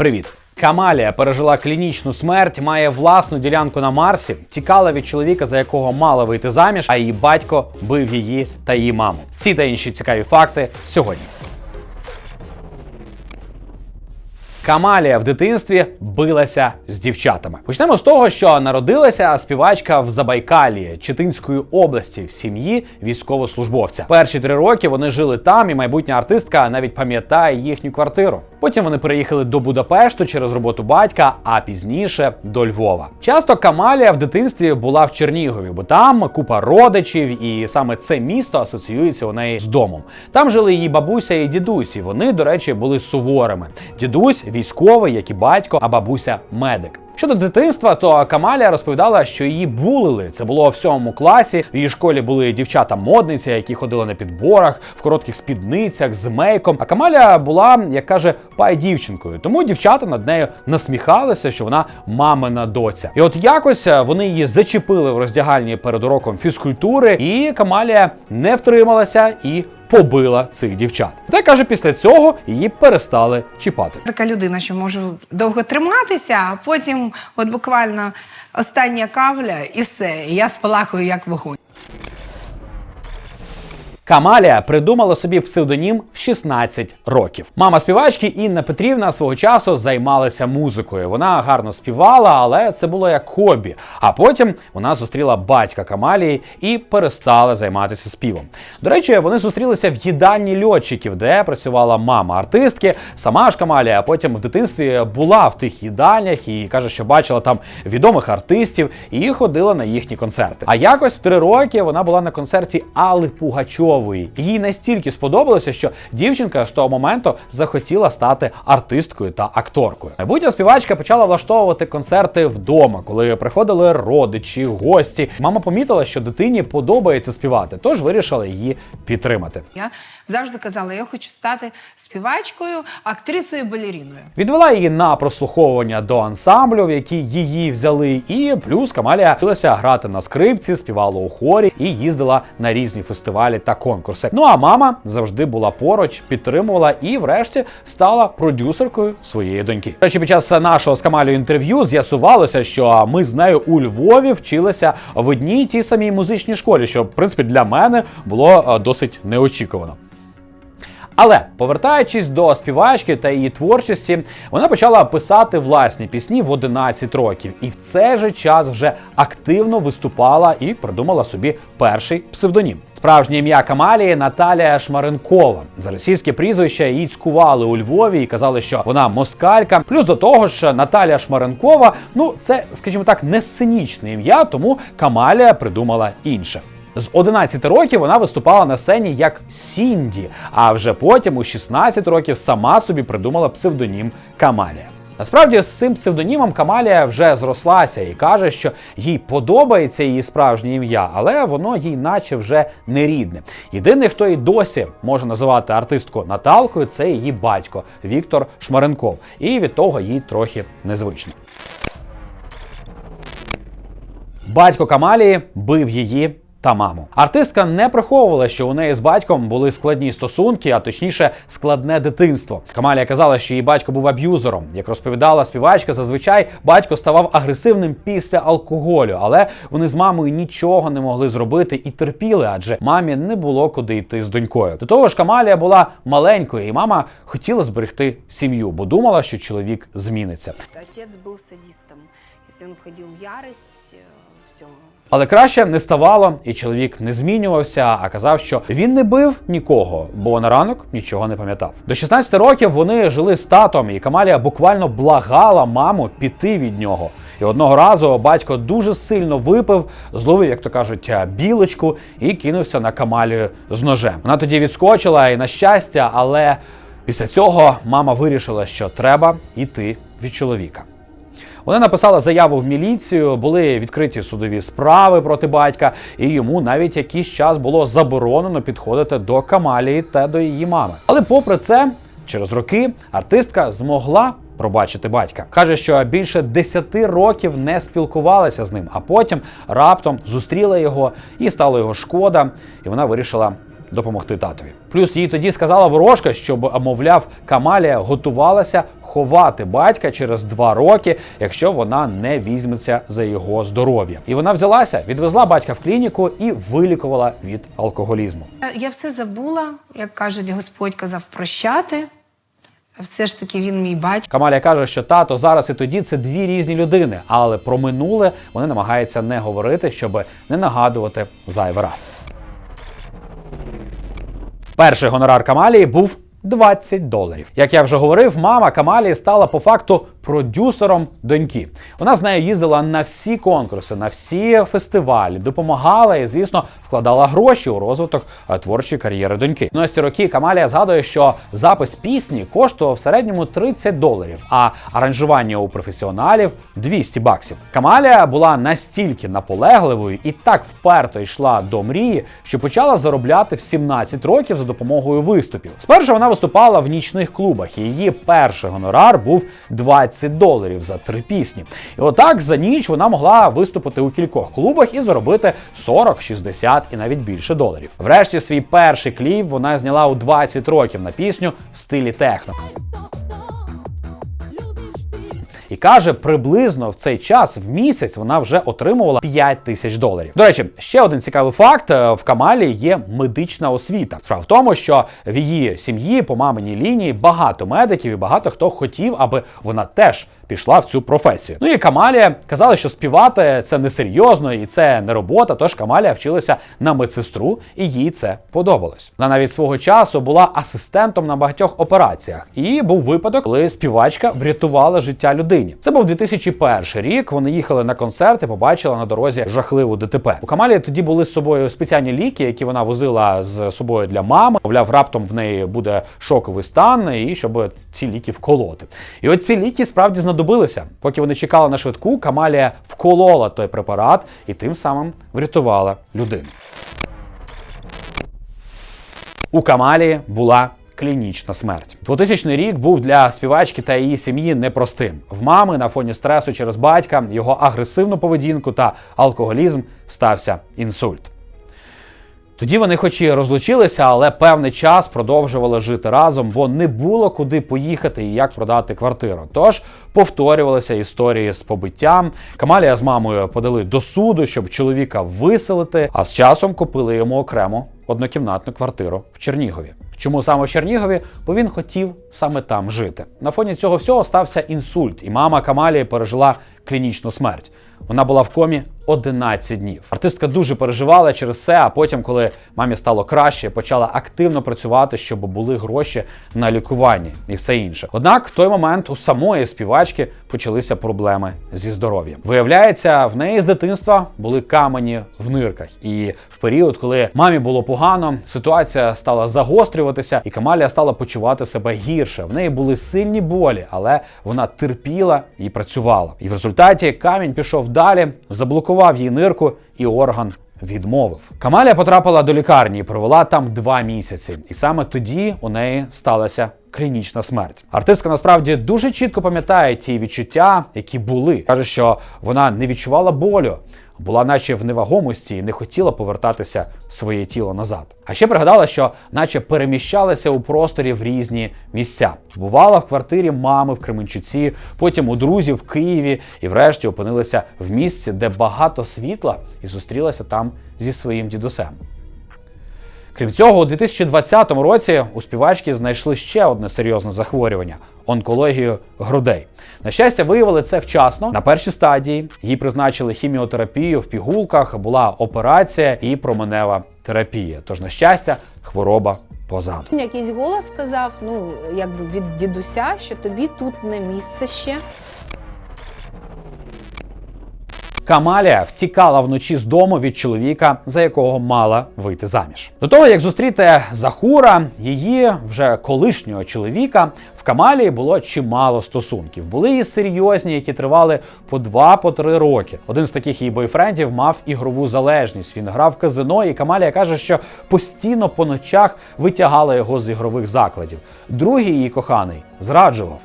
Привіт! Камалія пережила клінічну смерть, має власну ділянку на Марсі, тікала від чоловіка, за якого мала вийти заміж, а її батько бив її та її маму. Ці та інші цікаві факти сьогодні. Камалія в дитинстві билася з дівчатами. Почнемо з того, що народилася співачка в Забайкалі Читинської області в сім'ї військовослужбовця. Перші три роки вони жили там, і майбутня артистка навіть пам'ятає їхню квартиру. Потім вони переїхали до Будапешту через роботу батька, а пізніше до Львова. Часто Камалія в дитинстві була в Чернігові, бо там купа родичів, і саме це місто асоціюється у неї з домом. Там жили її бабуся і дідусі. вони, до речі, були суворими. Дідусь військовий, як і батько, а бабуся медик. Щодо дитинства, то Камалія розповідала, що її булили. Це було в сьомому класі. В її школі були дівчата-модниці, які ходили на підборах, в коротких спідницях з мейком. А Камалія була, як каже, пай дівчинкою. Тому дівчата над нею насміхалися, що вона мамина доця. І от якось е, вони її зачепили в роздягальні перед уроком фізкультури, і Камалія не втрималася і побила цих дівчат. Та каже, після цього її перестали чіпати. Така людина, що може довго триматися, а потім, от буквально остання кавля, і все. Я спалахую як вогонь. Камалія придумала собі псевдонім в 16 років. Мама співачки Інна Петрівна свого часу займалася музикою. Вона гарно співала, але це було як хобі. А потім вона зустріла батька Камалії і перестала займатися співом. До речі, вони зустрілися в їдальні льотчиків, де працювала мама артистки. Сама ж Камалія потім в дитинстві була в тих їдальнях і каже, що бачила там відомих артистів і ходила на їхні концерти. А якось в три роки вона була на концерті Алли Пугачової. Їй настільки сподобалося, що дівчинка з того моменту захотіла стати артисткою та акторкою. Майбутня співачка почала влаштовувати концерти вдома, коли приходили родичі, гості. Мама помітила, що дитині подобається співати, тож вирішила її підтримати. Я завжди казала, я хочу стати співачкою, актрисою, балеріною. Відвела її на прослуховування до ансамблю, в який її взяли, і плюс Камалія вчилася грати на скрипці, співала у хорі і їздила на різні фестивалі та конкурси. Ну а мама завжди була поруч, підтримувала і, врешті, стала продюсеркою своєї доньки. До Речі, під час нашого з Камалією інтерв'ю з'ясувалося, що ми з нею у Львові вчилися в одній тій самій музичній школі, що в принципі для мене було е, досить неочікувано. Але повертаючись до співачки та її творчості, вона почала писати власні пісні в 11 років, і в цей же час вже активно виступала і придумала собі перший псевдонім. Справжнє ім'я Камалії Наталія Шмаренкова. За російське прізвище її цькували у Львові і казали, що вона москалька. Плюс до того ж, Наталія Шмаренкова, ну це, скажімо так, не сценічне ім'я, тому Камалія придумала інше. З 11 років вона виступала на сцені як Сінді, а вже потім у 16 років сама собі придумала псевдонім Камалія. Насправді з цим псевдонімом Камалія вже зрослася і каже, що їй подобається її справжнє ім'я, але воно їй наче вже не рідне. Єдиний, хто і досі може називати артистку Наталкою, це її батько Віктор Шмаренков. І від того їй трохи незвично. Батько Камалії бив її. Та маму артистка не приховувала, що у неї з батьком були складні стосунки, а точніше, складне дитинство. Камалія казала, що її батько був аб'юзером. Як розповідала співачка, зазвичай батько ставав агресивним після алкоголю, але вони з мамою нічого не могли зробити і терпіли, адже мамі не було куди йти з донькою. До того ж, Камалія була маленькою, і мама хотіла зберегти сім'ю, бо думала, що чоловік зміниться. Отець був садистом. Якщо він входив в ярость, все. Але краще не ставало, і чоловік не змінювався, а казав, що він не бив нікого, бо на ранок нічого не пам'ятав. До 16 років вони жили з татом, і Камалія буквально благала маму піти від нього. І одного разу батько дуже сильно випив, зловив, як то кажуть, білочку і кинувся на Камалію з ножем. Вона тоді відскочила, і на щастя, але після цього мама вирішила, що треба йти від чоловіка. Вони написали заяву в міліцію, були відкриті судові справи проти батька, і йому навіть якийсь час було заборонено підходити до Камалії та до її мами. Але попри це, через роки артистка змогла пробачити батька. Каже, що більше 10 років не спілкувалася з ним, а потім раптом зустріла його і стало його шкода, і вона вирішила допомогти татові. Плюс їй тоді сказала ворожка, щоб, мовляв, Камалія готувалася ховати батька через два роки, якщо вона не візьметься за його здоров'я. І вона взялася, відвезла батька в клініку і вилікувала від алкоголізму. Е, Я все забула, як кажуть, Господь казав прощати. Все ж таки він мій батько. Камалія каже, що тато зараз і тоді це дві різні людини, але про минуле вони намагаються не говорити, щоб не нагадувати зайвий раз. Перший гонорар Камалії був 20 доларів. Як я вже говорив, мама Камалії стала по факту продюсером доньки. Вона з нею їздила на всі конкурси, на всі фестивалі, допомагала і, звісно, вкладала гроші у розвиток е, творчої кар'єри доньки. Ну, ці роки Камалія згадує, що запис пісні коштував в середньому 30 доларів, а аранжування у професіоналів 200 баксів. Камалія була настільки наполегливою і так вперто йшла до мрії, що почала заробляти в 17 років за допомогою виступів. Спершу вона виступала в нічних клубах, і її перший гонорар був 20 доларів за три пісні. І отак за ніч вона могла виступити у кількох клубах і заробити 40, 60 і навіть більше доларів. Врешті свій перший кліп вона зняла у 20 років на пісню в стилі техно. Каже, приблизно в цей час в місяць вона вже отримувала 5 тисяч доларів. До речі, ще один цікавий факт: е, в Камалі є медична освіта. Справа в тому, що в її сім'ї по маминій лінії багато медиків і багато хто хотів, аби вона теж пішла в цю професію. Ну і Камалія казала, що співати це несерйозно і це не робота. Тож Камалія вчилася на медсестру, і їй це подобалось. Вона навіть свого часу була асистентом на багатьох операціях. І був випадок, коли співачка врятувала життя людині. Це був 2001 рік. Вони їхали на концерт і побачили на дорозі жахливу ДТП. У Камалії тоді були з собою спеціальні ліки, які вона возила з собою для мами. Мовляв, раптом в неї буде шоковий стан, і щоб ці ліки вколоти. І от ці ліки справді знадобилися. Поки вони чекали на швидку, Камалія вколола той препарат і тим самим врятувала людину. У Камалії була клінічна смерть. 2000 рік був для співачки та її сім'ї непростим. В мами на фоні стресу через батька, його агресивну поведінку та алкоголізм стався інсульт. Тоді вони, хоч і розлучилися, але певний час продовжували жити разом, бо не було куди поїхати і як продати квартиру. Тож повторювалися історії з побиттям. Камалія з мамою подали до суду, щоб чоловіка виселити, а з часом купили йому окремо однокімнатну квартиру в Чернігові. Чому саме в Чернігові? Бо він хотів саме там жити. На фоні цього всього стався інсульт, і мама Камалії пережила клінічну смерть. Вона була в комі 11 днів. Артистка дуже переживала через це. А потім, коли мамі стало краще, почала активно працювати, щоб були гроші на лікування і все інше. Однак в той момент у самої співачки почалися проблеми зі здоров'ям. Виявляється, в неї з дитинства були камені в нирках, і в період, коли мамі було погано, ситуація стала загострюватися, і Камалія стала почувати себе гірше. В неї були сильні болі, але вона терпіла і працювала. І в результаті камінь пішов далі, заблокував її нирку, і орган відмовив. Камалія потрапила до лікарні і провела там два місяці, і саме тоді у неї сталася. Клінічна смерть. Артистка насправді дуже чітко пам'ятає ті відчуття, які були. Каже, що вона не відчувала болю, була наче в невагомості і не хотіла повертатися в своє тіло назад. А ще пригадала, що наче переміщалася у просторі в різні місця. Бувала в квартирі мами в Кременчуці, потім у друзів в Києві, і врешті опинилася в місці, де багато світла, і зустрілася там зі своїм дідусем. Крім цього, у 2020 році у співачки знайшли ще одне серйозне захворювання онкологію грудей. На щастя, виявили це вчасно. На першій стадії їй призначили хіміотерапію в пігулках, була операція і променева терапія. Тож, на щастя, хвороба позаду. Якийсь голос сказав, ну якби від дідуся, що тобі тут не місце ще. Камалія втікала вночі з дому від чоловіка, за якого мала вийти заміж. До того як зустріти Захура, її вже колишнього чоловіка, в Камалії було чимало стосунків. Були і серйозні, які тривали по два по три роки. Один з таких її бойфрендів мав ігрову залежність. Він грав в казино, і Камалія каже, що постійно по ночах витягала його з ігрових закладів. Другий її коханий зраджував.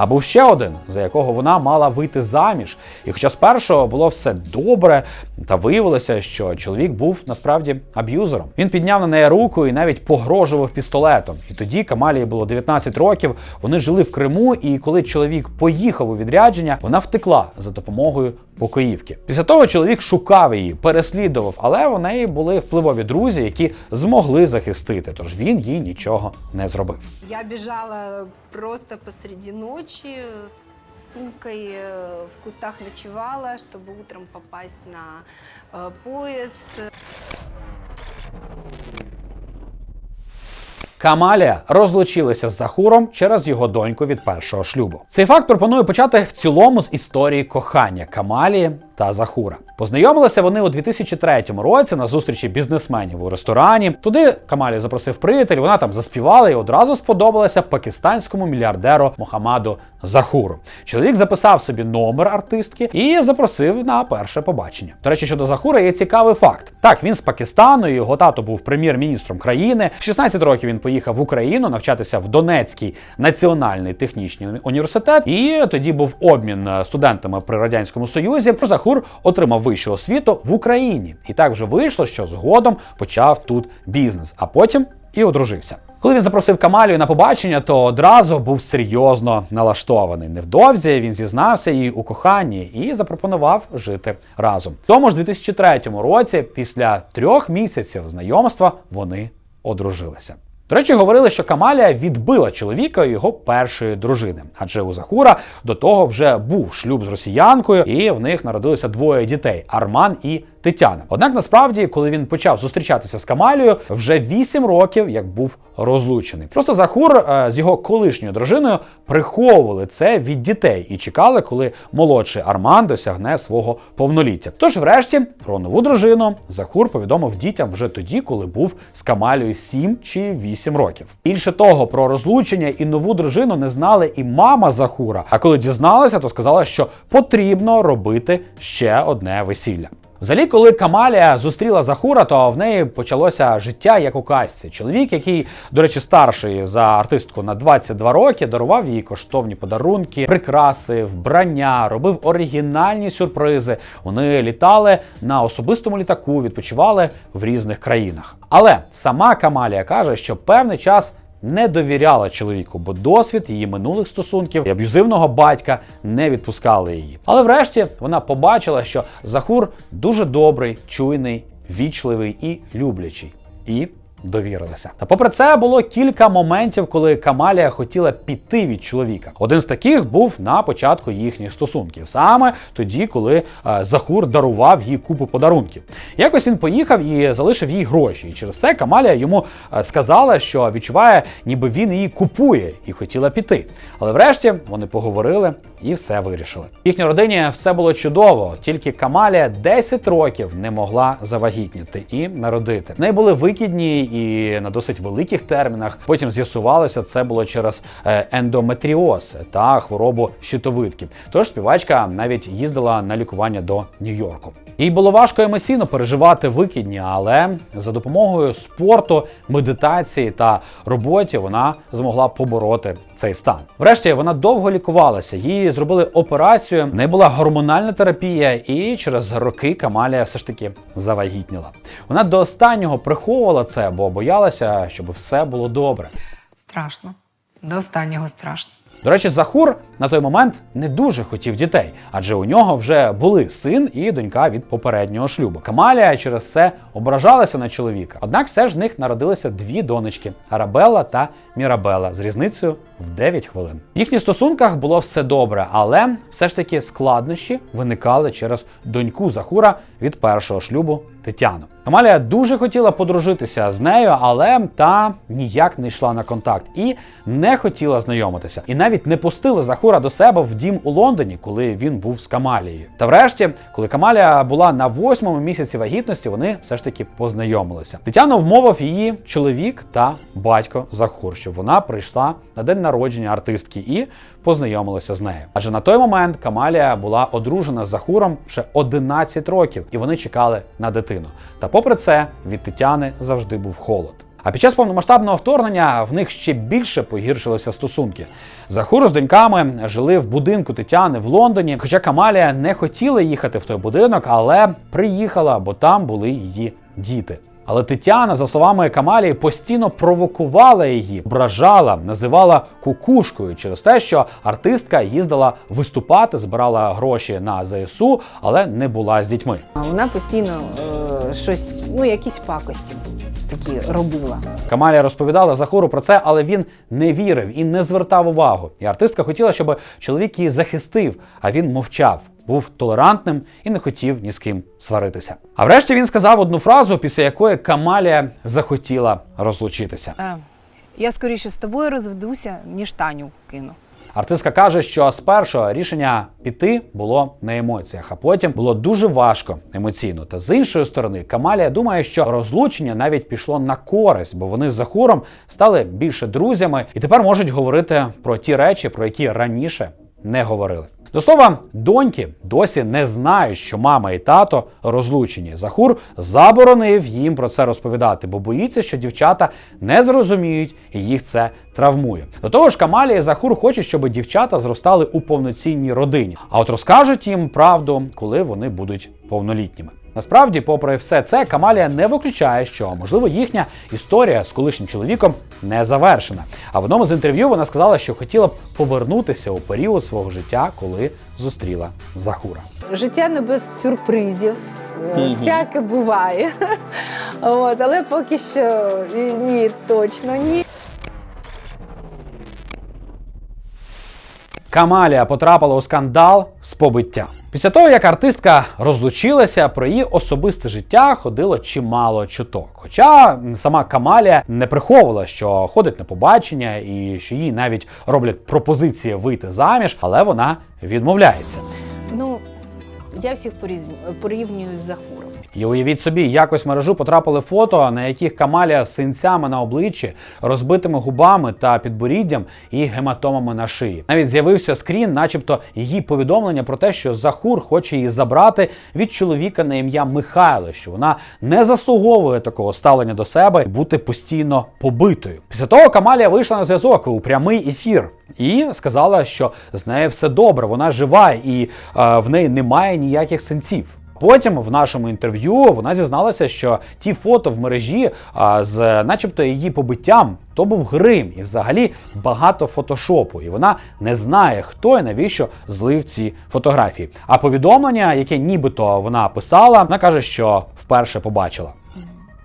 А був ще один, за якого вона мала вийти заміж. І хоча спершу було все добре, та виявилося, що чоловік був насправді аб'юзером. Він підняв на неї руку і навіть погрожував пістолетом. І тоді Камалії було 19 років. Вони жили в Криму, і коли чоловік поїхав у відрядження, вона втекла за допомогою покоївки. Після того чоловік шукав її, переслідував, але у неї були впливові друзі, які змогли захистити. Тож він їй нічого не зробив. Я бежала просто посреди ночи с сумкой э, в кустах ночевала, чтобы утром попасть на э, поезд. Камалія розлучилася з Захуром через його доньку від першого шлюбу. Цей факт пропоную почати в цілому з історії кохання Камалії та Захура. Познайомилися вони у 2003 році на зустрічі бізнесменів у ресторані. Туди Камалію запросив приятель, вона там заспівала і одразу сподобалася пакистанському мільярдеру Мохамаду Захуру. Чоловік записав собі номер артистки і запросив на перше побачення. До речі, щодо Захура є цікавий факт. Так, він з Пакистану, його тато був прем'єр-міністром країни. В 16 років він поїхав в Україну навчатися в Донецький національний технічний університет. І тоді був обмін е, студентами при радянському союзі. Захур отримав вищу освіту в Україні. І так вже вийшло, що згодом почав тут бізнес, а потім і одружився. Коли він запросив Камалію на побачення, то одразу був серйозно налаштований. Невдовзі він зізнався їй у коханні і запропонував жити разом. Тому ж 2003 році, після трьох місяців знайомства, вони одружилися. До речі, говорили, що Камалія відбила чоловіка його першої дружини, адже у Захура до того вже був шлюб з росіянкою, і в них народилося двоє дітей Арман і Тетяна. Однак насправді, коли він почав зустрічатися з Камалією, вже 8 років як був розлучений. Просто Захур е, з його колишньою дружиною приховували це від дітей і чекали, коли молодший Арман досягне свого повноліття. Тож, врешті, про нову дружину Захур повідомив дітям вже тоді, коли був з Камалією 7 чи 8 років. Більше того, про розлучення і нову дружину не знали і мама Захура. А коли дізналася, то сказала, що потрібно робити ще одне весілля. Взагалі, коли Камалія зустріла Захура, то в неї почалося життя як у казці. Чоловік, який, до речі, старший за артистку на 22 роки, дарував їй коштовні подарунки, прикраси, вбрання, робив оригінальні сюрпризи. Вони літали на особистому літаку, відпочивали в різних країнах. Але сама Камалія каже, що певний час не довіряла чоловіку, бо досвід її минулих стосунків і аб'юзивного батька не відпускали її. Але врешті вона побачила, що Захур дуже добрий, чуйний, вічливий і люблячий. І довірилася. Та попри це було кілька моментів, коли Камалія хотіла піти від чоловіка. Один з таких був на початку їхніх стосунків, саме тоді, коли е, Захур дарував їй купу подарунків. Якось він поїхав і залишив їй гроші. І через це Камалія йому е, сказала, що відчуває, ніби він її купує, і хотіла піти. Але врешті вони поговорили і все вирішили. В їхній родині все було чудово, тільки Камалія 10 років не могла завагітніти і народити. В неї були викидні і на досить великих термінах. Потім з'ясувалося, це було через е, ендометріоз та хворобу щитовидки. Тож співачка навіть їздила на лікування до Нью-Йорку. Їй було важко емоційно переживати викидні, але за допомогою спорту, медитації та роботі вона змогла побороти цей стан. Врешті вона довго лікувалася. Їй зробили операцію, в неї була гормональна терапія, і через роки Камалія все ж таки завагітніла. Вона до останнього приховувала це, бо боялася, щоб все було добре. Страшно. До останнього страшно. До речі, Захур на той момент не дуже хотів дітей, адже у нього вже були син і донька від попереднього шлюбу. Камалія через це ображалася на чоловіка. Однак все ж в них народилися дві донечки Арабелла та Мірабелла з різницею в 9 хвилин. В їхніх стосунках було все добре, але все ж таки складнощі виникали через доньку Захура від першого шлюбу Тетяну. Камалія дуже хотіла подружитися з нею, але та ніяк не йшла на контакт і не хотіла знайомитися. І навіть не пустила Захура до себе в дім у Лондоні, коли він був з Камалією. Та врешті, коли Камалія була на восьмому місяці вагітності, вони все ж таки познайомилися. Тетяну вмовив її чоловік та батько Захур, щоб вона прийшла на день народження артистки і познайомилася з нею. Адже на той момент Камалія була одружена з Захуром ще 11 років, і вони чекали на дитину. Та попри це від Тетяни завжди був холод. А під час повномасштабного вторгнення в них ще більше погіршилися стосунки. Захур з доньками жили в будинку Тетяни в Лондоні. Хоча Камалія не хотіла їхати в той будинок, але приїхала, бо там були її діти. Але Тетяна, за словами Камалії, постійно провокувала її, ображала, називала кукушкою через те, що артистка їздила виступати, збирала гроші на ЗСУ, але не була з дітьми. А Вона постійно е, щось, ну якісь пакості такі робила. Камалія розповідала Захуру про це, але він не вірив і не звертав увагу. І артистка хотіла, щоб чоловік її захистив, а він мовчав. Був толерантним і не хотів ні з ким сваритися. А врешті він сказав одну фразу, після якої Камалія захотіла розлучитися. Е, я скоріше з тобою розведуся, ніж Таню кину. Артистка каже, що спершу рішення піти було на емоціях, а потім було дуже важко емоційно. Та з іншої сторони, Камалія думає, що розлучення навіть пішло на користь, бо вони з Захуром стали більше друзями і тепер можуть говорити про ті речі, про які раніше не говорили. До слова, доньки досі не знають, що мама і тато розлучені. Захур заборонив їм про це розповідати, бо боїться, що дівчата не зрозуміють і їх це травмує. До того ж, Камалія Захур хочуть, щоб дівчата зростали у повноцінній родині, а от розкажуть їм правду, коли вони будуть повнолітніми. Насправді, попри все це, Камалія не виключає, що можливо їхня історія з колишнім чоловіком не завершена. А в одному з інтерв'ю вона сказала, що хотіла б повернутися у період свого життя, коли зустріла Захура. Життя не без сюрпризів. Всяке буває. От, але поки що ні, точно ні. Камалія потрапила у скандал з побиття. Після того, як артистка розлучилася, про її особисте життя ходило чимало чуток. Хоча сама Камалія не приховувала, що ходить на побачення і що їй навіть роблять пропозиції вийти заміж, але вона відмовляється. Я всіх порівнюю з Захуром. І уявіть собі, якось в мережу потрапили фото, на яких Камалія з синцями на обличчі, розбитими губами та підборіддям і гематомами на шиї. Навіть з'явився скрін, начебто її повідомлення про те, що Захур хоче її забрати від чоловіка на ім'я Михайло, що вона не заслуговує такого ставлення до себе і бути постійно побитою. Після того Камалія вийшла на зв'язок у прямий ефір. І сказала, що з нею все добре, вона жива і е, в неї немає ніяких синців. Потім в нашому інтерв'ю вона зізналася, що ті фото в мережі а, з, начебто, її побиттям, то був грим, і взагалі багато фотошопу. І вона не знає, хто і навіщо злив ці фотографії. А повідомлення, яке нібито вона писала, вона каже, що вперше побачила.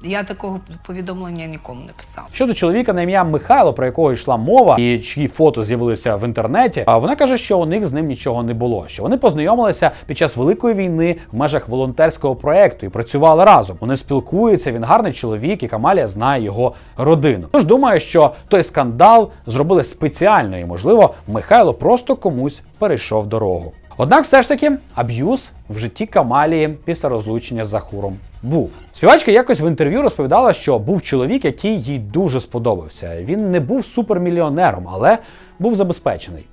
Я такого повідомлення нікому не писала. Щодо чоловіка на ім'я Михайло, про якого йшла мова, і чиї фото з'явилися в інтернеті. А вона каже, що у них з ним нічого не було. Що вони познайомилися під час великої війни в межах волонтерського проекту і працювали разом. Вони спілкуються. Він гарний чоловік, і Камалія знає його родину. Тож думаю, що той скандал зробили спеціально, і можливо, Михайло просто комусь перейшов дорогу. Однак, все ж таки, аб'юз в житті Камалії після розлучення з Захуром був. Співачка якось в інтерв'ю розповідала, що був чоловік, який їй дуже сподобався. Він не був супермільйонером, але був забезпечений.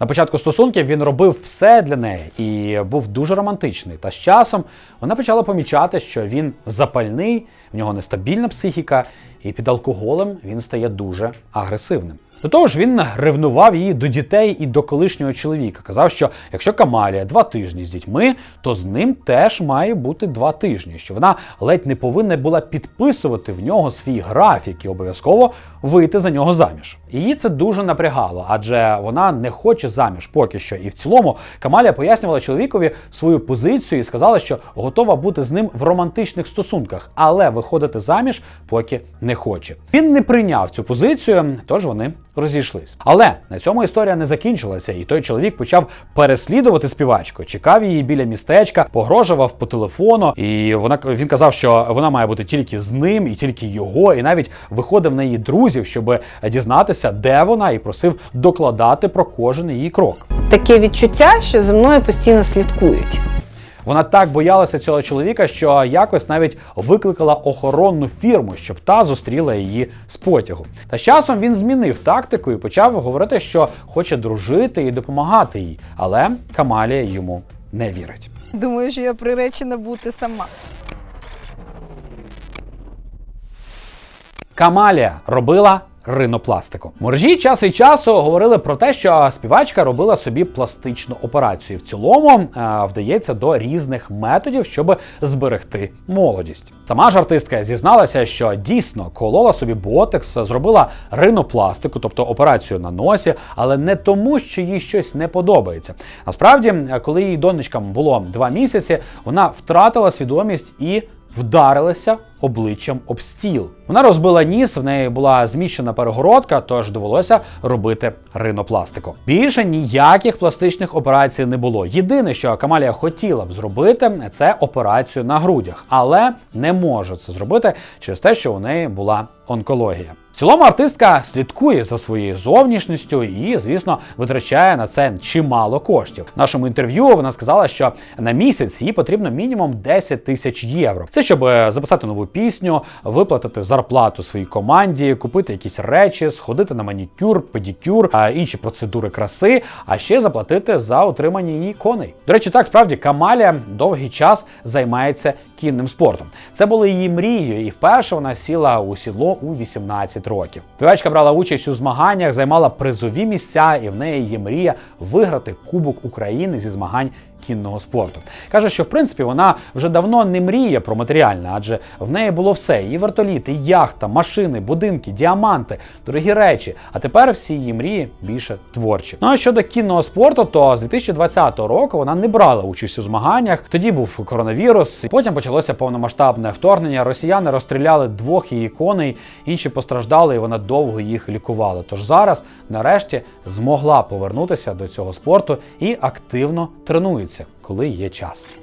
На початку стосунків він робив все для неї і був дуже романтичний. Та з часом вона почала помічати, що він запальний, в нього нестабільна психіка, і під алкоголем він стає дуже агресивним. До того ж, він ревнував її до дітей і до колишнього чоловіка. Казав, що якщо Камалія два тижні з дітьми, то з ним теж має бути два тижні. Що вона ледь не повинна була підписувати в нього свій графік і обов'язково вийти за нього заміж. Її це дуже напрягало, адже вона не хоче заміж поки що. І в цілому Камалія пояснювала чоловікові свою позицію і сказала, що готова бути з ним в романтичних стосунках, але виходити заміж поки не хоче. Він не прийняв цю позицію, тож вони розійшлись. Але на цьому історія не закінчилася, і той чоловік почав переслідувати співачку, чекав її біля містечка, погрожував по телефону. І вона він казав, що вона має бути тільки з ним і тільки його, і навіть виходив на її друзів, щоб дізнатися, де вона, і просив докладати про кожен її крок. Таке відчуття, що за мною постійно слідкують. Вона так боялася цього чоловіка, що якось навіть викликала охоронну фірму, щоб та зустріла її з потягу. Та з часом він змінив тактику і почав говорити, що хоче дружити і допомагати їй. Але Камалія йому не вірить. Думаю, що я приречена бути сама. Камалія робила ринопластику. Мережі час від часу говорили про те, що співачка робила собі пластичну операцію. В цілому е, вдається до різних методів, щоб зберегти молодість. Сама ж артистка зізналася, що дійсно колола собі ботекс, зробила ринопластику, тобто операцію на носі, але не тому, що їй щось не подобається. Насправді, коли її донечкам було два місяці, вона втратила свідомість і вдарилася обличчям об стіл. Вона розбила ніс, в неї була зміщена перегородка, тож довелося робити ринопластику. Більше ніяких пластичних операцій не було. Єдине, що Камалія хотіла б зробити, це операцію на грудях, але не може це зробити через те, що у неї була онкологія. В цілому артистка слідкує за своєю зовнішністю і, звісно, витрачає на це чимало коштів. В нашому інтерв'ю вона сказала, що на місяць їй потрібно мінімум 10 тисяч євро. Це щоб е, записати нову пісню, виплатити зарплату своїй команді, купити якісь речі, сходити на манікюр, педикюр, а інші процедури краси, а ще заплатити за утримання її коней. До речі, так справді Камалія довгий час займається кінним спортом. Це було її мрією, і вперше вона сіла у сідло у 18 років. Співачка брала участь у змаганнях, займала призові місця, і в неї є мрія виграти Кубок України зі змагань кінного спорту. Каже, що в принципі вона вже давно не мріє про матеріальне, адже в неї було все: і вертоліт, і яхта, машини, будинки, діаманти, дорогі речі. А тепер всі її мрії більше творчі. Ну а щодо кінного спорту, то з 2020 року вона не брала участь у змаганнях. Тоді був коронавірус, і потім почалося повномасштабне вторгнення. Росіяни розстріляли двох її коней, інші постраждали, і вона довго їх лікувала. Тож зараз, нарешті, змогла повернутися до цього спорту і активно тренується, коли є час.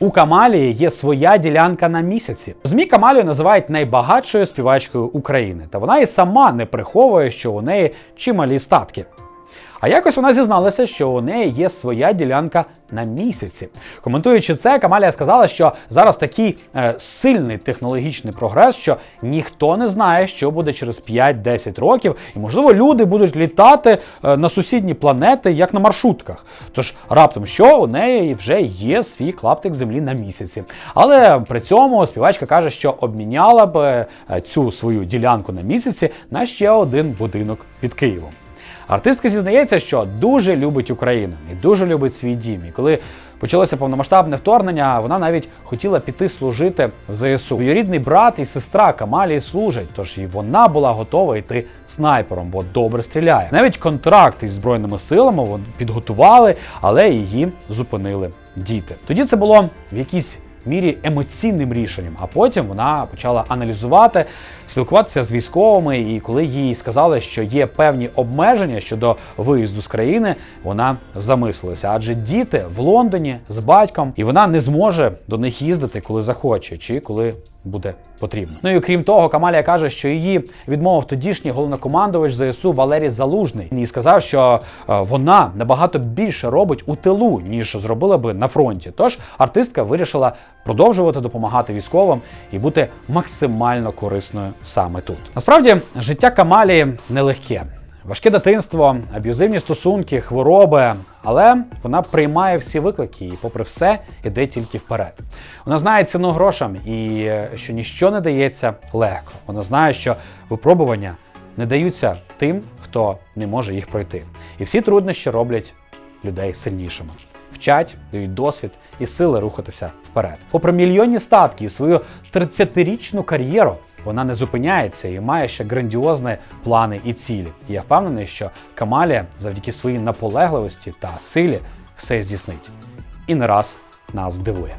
У Камалії є своя ділянка на місяці. ЗМІ Камалію називають найбагатшою співачкою України, та вона і сама не приховує, що у неї чималі статки. А якось вона зізналася, що у неї є своя ділянка на місяці. Коментуючи це, Камалія сказала, що зараз такий е, сильний технологічний прогрес, що ніхто не знає, що буде через 5-10 років, і можливо люди будуть літати е, на сусідні планети, як на маршрутках. Тож раптом що у неї вже є свій клаптик землі на місяці. Але при цьому співачка каже, що обміняла б е, цю свою ділянку на місяці на ще один будинок під Києвом. Артистка зізнається, що дуже любить Україну і дуже любить свій дім. І коли почалося повномасштабне вторгнення, вона навіть хотіла піти служити в ЗСУ. Її рідний брат і сестра Камалії служать, тож і вона була готова йти снайпером, бо добре стріляє. Навіть контракт із збройними силами підготували, але її зупинили діти. Тоді це було в якійсь мірі емоційним рішенням. А потім вона почала аналізувати, спілкуватися з військовими. І коли їй сказали, що є певні обмеження щодо виїзду з країни, вона замислилася. Адже діти в Лондоні з батьком, і вона не зможе до них їздити, коли захоче, чи коли буде потрібно. Ну і крім того, Камалія каже, що її відмовив тодішній головнокомандувач ЗСУ Валерій Залужний і сказав, що е, вона набагато більше робить у тилу, ніж зробила би на фронті. Тож артистка вирішила продовжувати допомагати військовим і бути максимально корисною саме тут. Насправді життя Камалії нелегке. Важке дитинство, аб'юзивні стосунки, хвороби, але вона приймає всі виклики і, попри все, іде тільки вперед. Вона знає ціну грошам і е, що ніщо не дається легко. Вона знає, що випробування не даються тим, хто не може їх пройти. І всі труднощі роблять людей сильнішими. Вчать, дають досвід і сили рухатися вперед. Попри мільйонні статки і свою 30-річну кар'єру, вона не зупиняється і має ще грандіозні плани і цілі. І я впевнений, що Камалія завдяки своїй наполегливості та силі все здійснить. І не раз нас здивує.